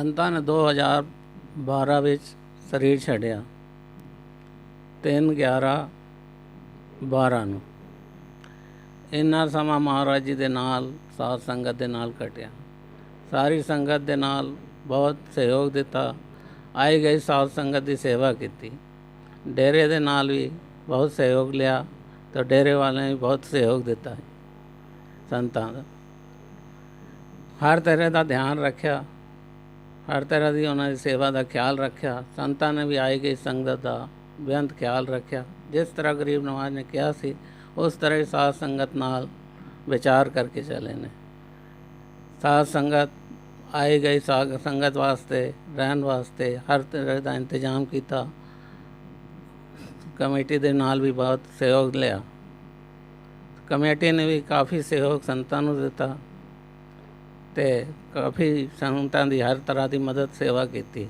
ਸੰਤਾਂ ਨੇ 2012 ਵਿੱਚ ਸਰੀਰ ਛੱਡਿਆ। 3 11 12 ਨੂੰ। ਇੰਨਾ ਸਮਾਂ ਮਹਾਰਾਜ ਜੀ ਦੇ ਨਾਲ, ਸਾਧ ਸੰਗਤ ਦੇ ਨਾਲ ਕਟਿਆ। ਸਾਰੀ ਸੰਗਤ ਦੇ ਨਾਲ ਬਹੁਤ ਸਹਿਯੋਗ ਦਿੱਤਾ। ਆਈ ਗਈ ਸਾਧ ਸੰਗਤ ਦੀ ਸੇਵਾ ਕੀਤੀ। ਡੇਰੇ ਦੇ ਨਾਲ ਵੀ ਬਹੁਤ ਸਹਿਯੋਗ ਲਿਆ ਤਾਂ ਡੇਰੇ ਵਾਲਿਆਂ ਨੇ ਵੀ ਬਹੁਤ ਸਹਿਯੋਗ ਦਿੱਤਾ ਸੰਤਾਂ ਦਾ। ਹਰ ਤਰ੍ਹਾਂ ਦਾ ਧਿਆਨ ਰੱਖਿਆ। ਹਰ ਤਰ੍ਹਾਂ ਦੀ ਉਹਨਾਂ ਦੀ ਸੇਵਾ ਦਾ ਖਿਆਲ ਰੱਖਿਆ। ਸੰਤਾਂ ਨੇ ਵੀ ਆਈ ਗਈ ਸੰਗਤ ਦਾ ਬੇਅੰਤ ਖਿਆਲ ਰੱਖਿਆ। ਜਿਸ ਤਰ੍ਹਾਂ ਗਰੀਬ ਨਵਾਜ਼ ਨੇ ਕਿਹਾ ਸੀ, ਉਸ ਤਰ੍ਹਾਂ ਹੀ ਸਾਧ ਸੰਗਤ ਨਾਲ ਵਿਚਾਰ ਕਰਕੇ ਚੱਲੇ ਨੇ। ਸਾਧ ਸੰਗਤ ਆਈ ਗਈ ਸਾਧ ਸੰਗਤ ਵਾਸਤੇ, ਰਹਿਣ ਵਾਸਤੇ ਹਰ ਤਰ੍ਹਾਂ ਦਾ ਇੰਤਜ਼ਾਮ ਕੀਤਾ। ਕਮੇਟੀ ਦੇ ਨਾਲ ਵੀ ਬਹੁਤ ਸਹਿਯੋਗ ਲਿਆ। ਕਮੇਟੀ ਨੇ ਵੀ ਕਾਫੀ ਸਹਿਯੋਗ ਸੰਤਾਂ ਨੂੰ ਦਿੱਤਾ। ਤੇ ਕਾਫੀ ਸੰਤਾਂ ਦੀ ਹਰ ਤਰ੍ਹਾਂ ਦੀ ਮਦਦ ਸੇਵਾ ਕੀਤੀ।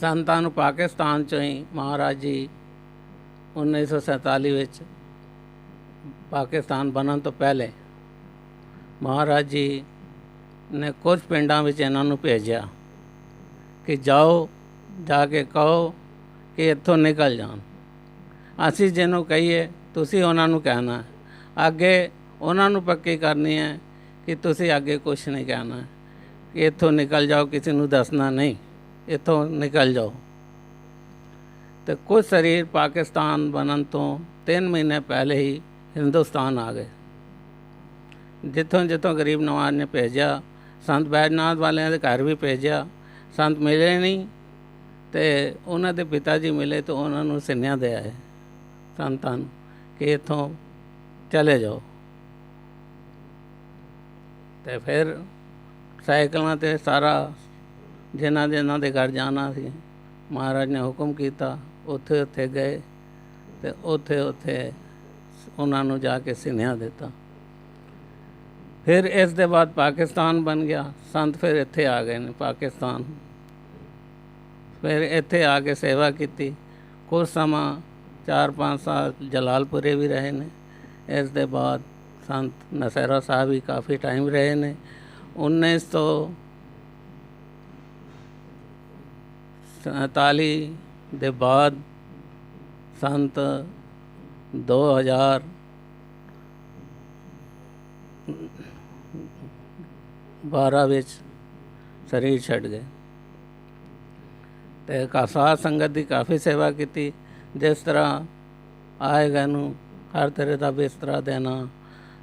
ਸੰਤਾਂ ਨੂੰ ਪਾਕਿਸਤਾਨ ਚੋਂ ਹੀ ਮਹਾਰਾਜ ਜੀ 1947 ਵਿੱਚ ਪਾਕਿਸਤਾਨ ਬਣਨ ਤੋਂ ਪਹਿਲੇ ਮਹਾਰਾਜ ਜੀ ਨੇ ਕੁਝ ਪਿੰਡਾਂ ਵਿੱਚ ਇਹਨਾਂ ਨੂੰ ਭੇਜਿਆ ਕਿ ਜਾਓ, ਜਾ ਕੇ ਕਹੋ ਕਿ ਇੱਥੋਂ ਨਿਕਲ ਜਾਣ। ਅਸੀਂ ਜਿਹਨੂੰ ਕਹੀਏ, ਤੁਸੀਂ ਉਹਨਾਂ ਨੂੰ ਕਹਿਣਾ। ਅੱਗੇ ਉਹਨਾਂ ਨੂੰ ਪੱਕੀ ਕਰਨੀ ਹੈ ਕਿ ਤੁਸੀਂ ਅੱਗੇ ਕੁਝ ਨਹੀਂ ਕਹਿਣਾ। ਕਿ ਇੱਥੋਂ ਨਿਕਲ ਜਾਓ, ਕਿਸੇ ਨੂੰ ਦੱਸਣਾ ਨਹੀਂ। ਇੱਥੋਂ ਨਿਕਲ ਜਾਓ। ਤੇ ਕੁਝ ਸਰੀਰ ਪਾਕਿਸਤਾਨ ਬਣਨ ਤੋਂ 3 ਮਹੀਨੇ ਪਹਿਲੇ ਹੀ ਹਿੰਦੁਸਤਾਨ ਆ ਗਏ। ਜਿੱਥੋਂ ਜਿੱਥੋਂ ਗਰੀਬ ਨਵਾਜ਼ ਨੇ ਭੇਜਿਆ, ਸੰਤ ਬੈਜਨਾਥ ਵਾਲਿਆਂ ਦੇ ਘਰ ਵੀ ਭੇਜਿਆ, ਸੰਤ ਮਿਲੇ ਨਹੀਂ। ਤੇ ਉਹਨਾਂ ਦੇ ਪਿਤਾ ਜੀ ਮਿਲੇ ਤਾਂ ਉਹਨਾਂ ਨੂੰ ਸੁਨੇਹਾ ਦੇ ਆਏ। ਸੰਤਾਂ ਨੂੰ ਕਿ ਇੱਥੋਂ ਚਲੇ ਜਾਓ। ਤੇ ਫਿਰ ਸਾਈਕਲਾਂ ਤੇ ਸਾਰਾ ਜਿਨ੍ਹਾਂ ਜਿਨ੍ਹਾਂ ਦੇ ਘਰ ਜਾਣਾ ਸੀ, ਮਹਾਰਾਜ ਨੇ ਹੁਕਮ ਕੀਤਾ, ਉੱਥੇ ਉੱਥੇ ਗਏ ਤੇ ਉੱਥੇ ਉੱਥੇ ਉਹਨਾਂ ਨੂੰ ਜਾ ਕੇ ਸੁਨੇਹਾ ਦਿੱਤਾ। ਫਿਰ ਇਸ ਦੇ ਬਾਅਦ ਪਾਕਿਸਤਾਨ ਬਣ ਗਿਆ। ਸੰਤ ਫਿਰ ਇੱਥੇ ਆ ਗਏ ਨੇ ਪਾਕਿਸਤਾਨ। ਫਿਰ ਇੱਥੇ ਆ ਕੇ ਸੇਵਾ ਕੀਤੀ। ਕੁਝ ਸਮਾਂ 4-5 ਸਾਲ ਜਲਾਲਪੁਰੇ ਵੀ ਰਹੇ ਨੇ। ਇਸ ਦੇ ਬਾਅਦ ਸੰਤ ਨਸੇਰਾ ਸਾਹਿਬ ਵੀ ਕਾਫੀ ਟਾਈਮ ਰਹੇ ਨੇ। 1947 ਦੇ ਬਾਅਦ ਸੰਤ 2000 ਬਾਰਾਂ ਵਿੱਚ ਸਰੀਰ ਛੱਡ ਗਏ। ਤੇ ਕਾਸਾ ਸੰਗਤ ਦੀ ਕਾਫੀ ਸੇਵਾ ਕੀਤੀ। ਜਿਸ ਤਰ੍ਹਾਂ ਆਏਗਾ ਨੂੰ ਹਰ ਤਰ੍ਹਾਂ ਦਾ ਬਿਸਤਰਾ ਦੇਣਾ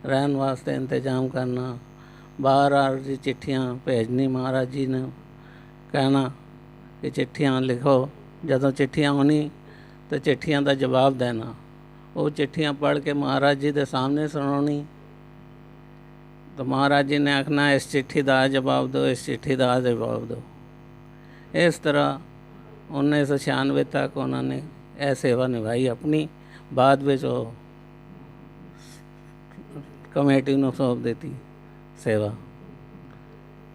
ਰਹਿਣ ਵਾਸਤੇ ਇੰਤਜ਼ਾਮ ਕਰਨਾ। ਬਾਹਰ ਆ ਦੀ ਚਿੱਠੀਆਂ ਭੇਜਣੀ ਮਹਾਰਾਜ ਜੀ ਨੇ। ਕਹਿਣਾ ਕਿ ਚਿੱਠੀਆਂ ਲਿਖੋ। ਜਦੋਂ ਚਿੱਠੀਆਂ ਆਉਣੀ ਤਾਂ ਚਿੱਠੀਆਂ ਦਾ ਜਵਾਬ ਦੇਣਾ। ਉਹ ਚਿੱਠੀਆਂ ਪੜ੍ਹ ਕੇ ਮਹਾਰਾਜ ਜੀ ਦੇ ਸਾਹਮਣੇ ਸੁਣਾਉਣੀ। ਤਾਂ ਮਹਾਰਾਜ ਜੀ ਨੇ ਆਖਣਾ, ਇਸ ਚਿੱਠੀ ਦਾ ਜਵਾਬ ਦਿਓ, ਇਸ ਚਿੱਠੀ ਦਾ ਜਵਾਬ ਦਿਓ। ਇਸ ਤਰ੍ਹਾਂ 1996 ਤੱਕ ਉਹਨਾਂ ਨੇ ਇਹ ਸੇਵਾ ਨਿਭਾਈ ਆਪਣੀ। ਬਾਅਦ ਵਿੱਚ ਉਹ ਕਮੇਟੀ ਨੂੰ ਸੌਂਪ ਦਿੱਤੀ ਸੇਵਾ।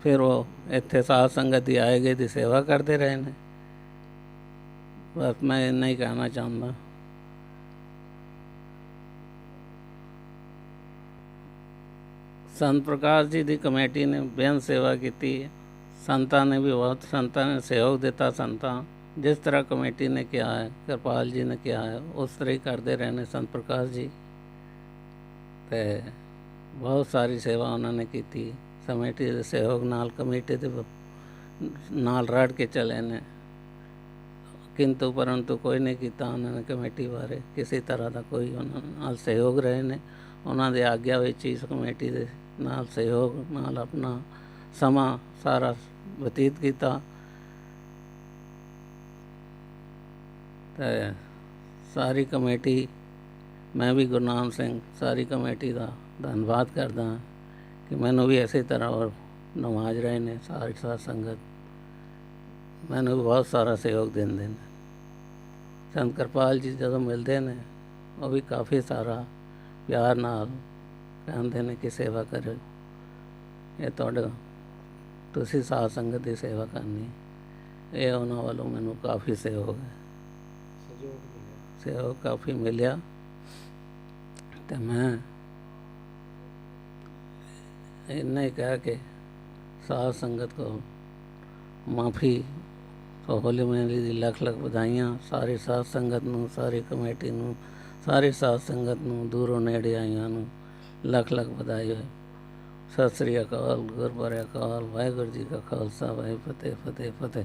ਫਿਰ ਉਹ ਇੱਥੇ ਸਾਧ ਸੰਗਤ ਦੀ ਆਏ ਗਏ ਦੀ ਸੇਵਾ ਕਰਦੇ ਰਹੇ ਨੇ। ਬਸ ਮੈਂ ਇੰਨਾ ਹੀ ਕਹਿਣਾ ਚਾਹੁੰਦਾ। ਸੰਤ ਪ੍ਰਕਾਸ਼ ਜੀ ਦੀ ਕਮੇਟੀ ਨੇ ਬੇਅੰਤ ਸੇਵਾ ਕੀਤੀ। ਸੰਤਾਂ ਨੇ ਵੀ ਬਹੁਤ, ਸੰਤਾਂ ਨੇ ਸਹਿਯੋਗ ਦਿੱਤਾ ਸੰਤਾਂ। ਜਿਸ ਤਰ੍ਹਾਂ ਕਮੇਟੀ ਨੇ ਕਿਹਾ ਹੈ, ਕਿਰਪਾਲ ਜੀ ਨੇ ਕਿਹਾ ਹੈ, ਉਸ ਤਰ੍ਹਾਂ ਹੀ ਕਰਦੇ ਰਹੇ ਨੇ ਸੰਤ ਪ੍ਰਕਾਸ਼ ਜੀ। ਤੇ ਬਹੁਤ ਸਾਰੀ ਸੇਵਾ ਉਹਨਾਂ ਨੇ ਕੀਤੀ। ਕਮੇਟੀ ਦੇ ਸਹਿਯੋਗ ਨਾਲ, ਕਮੇਟੀ ਦੇ ਨਾਲ ਰੜ ਕੇ ਚੱਲੇ ਨੇ। ਕਿੰਤੂ ਪਰੰਤੂ ਕੋਈ ਨਹੀਂ ਕੀਤਾ ਉਹਨਾਂ ਨੇ ਕਮੇਟੀ ਬਾਰੇ। ਕਿਸੇ ਤਰ੍ਹਾਂ ਦਾ ਕੋਈ ਉਹਨਾਂ ਨਾਲ ਸਹਿਯੋਗ ਰਹੇ ਨੇ। ਉਹਨਾਂ ਦੇ ਆਗਿਆ ਵਿੱਚ ਇਸ ਕਮੇਟੀ ਦੇ ਨਾਲ ਸਹਿਯੋਗ ਨਾਲ ਆਪਣਾ ਸਮਾਂ ਸਾਰਾ ਬਤੀਤ ਕੀਤਾ। ਤੇ ਸਾਰੀ ਕਮੇਟੀ, ਮੈਂ ਵੀ ਗੁਰਨਾਮ ਸਿੰਘ, ਸਾਰੀ ਕਮੇਟੀ ਦਾ ਧੰਨਵਾਦ ਕਰਦਾ ਕਿ ਮੈਨੂੰ ਵੀ ਇਸੇ ਤਰ੍ਹਾਂ ਔਰ ਨਵਾਜ ਰਹੇ ਨੇ ਸਾਰੀ ਸਾਧ ਸੰਗਤ। ਮੈਨੂੰ ਬਹੁਤ ਸਾਰਾ ਸਹਿਯੋਗ ਦਿੰਦੇ ਨੇ। ਸੰਤ ਕਿਰਪਾਲ ਜੀ ਜਦੋਂ ਮਿਲਦੇ ਨੇ ਉਹ ਵੀ ਕਾਫੀ ਸਾਰਾ ਪਿਆਰ ਨਾਲ ਕਹਿੰਦੇ ਨੇ ਕਿ ਸੇਵਾ ਕਰੋ ਇਹ ਤੁਹਾਡਾ ਤੁਸੀਂ ਸਾਧ ਸੰਗਤ ਦੀ ਸੇਵਾ ਕਰਨੀ ਇਹ ਉਹਨਾਂ ਵੱਲੋਂ ਮੈਨੂੰ ਕਾਫੀ ਸਹਿਯੋਗ ਹੈ। ਸਹਿਯੋਗ ਕਾਫੀ ਮਿਲਿਆ। ਤੇ ਮੈਂ ਇੰਨਾ ਹੀ ਕਹਿ ਕੇ ਸਾਧ ਸੰਗਤ ਕੋ ਮਾਫੀ ਸੋ ਹੋਲੀ ਦੀ ਲੱਖ ਲੱਖ ਵਧਾਈਆਂ। ਸਾਰੇ ਸਾਧ ਸੰਗਤ ਨੂੰ, ਸਾਰੀ ਕਮੇਟੀ ਨੂੰ, ਸਾਰੇ ਸਾਧ ਸੰਗਤ ਨੂੰ, ਦੂਰੋਂ ਨੇੜੇ ਆਈਆਂ ਨੂੰ ਲੱਖ ਲੱਖ ਵਧਾਈ ਹੋਏ। ਸਤਿ ਸ੍ਰੀ ਅਕਾਲ, ਗੁਰਬੁਰੇ ਅਕਾਲ, ਵਾਹਿਗੁਰੂ ਜੀ ਕਾ ਖਾਲਸਾ, ਵਾਹਿਗੁਰੂ ਫਤਿਹ ਫਤਿਹ ਫਤਿਹ।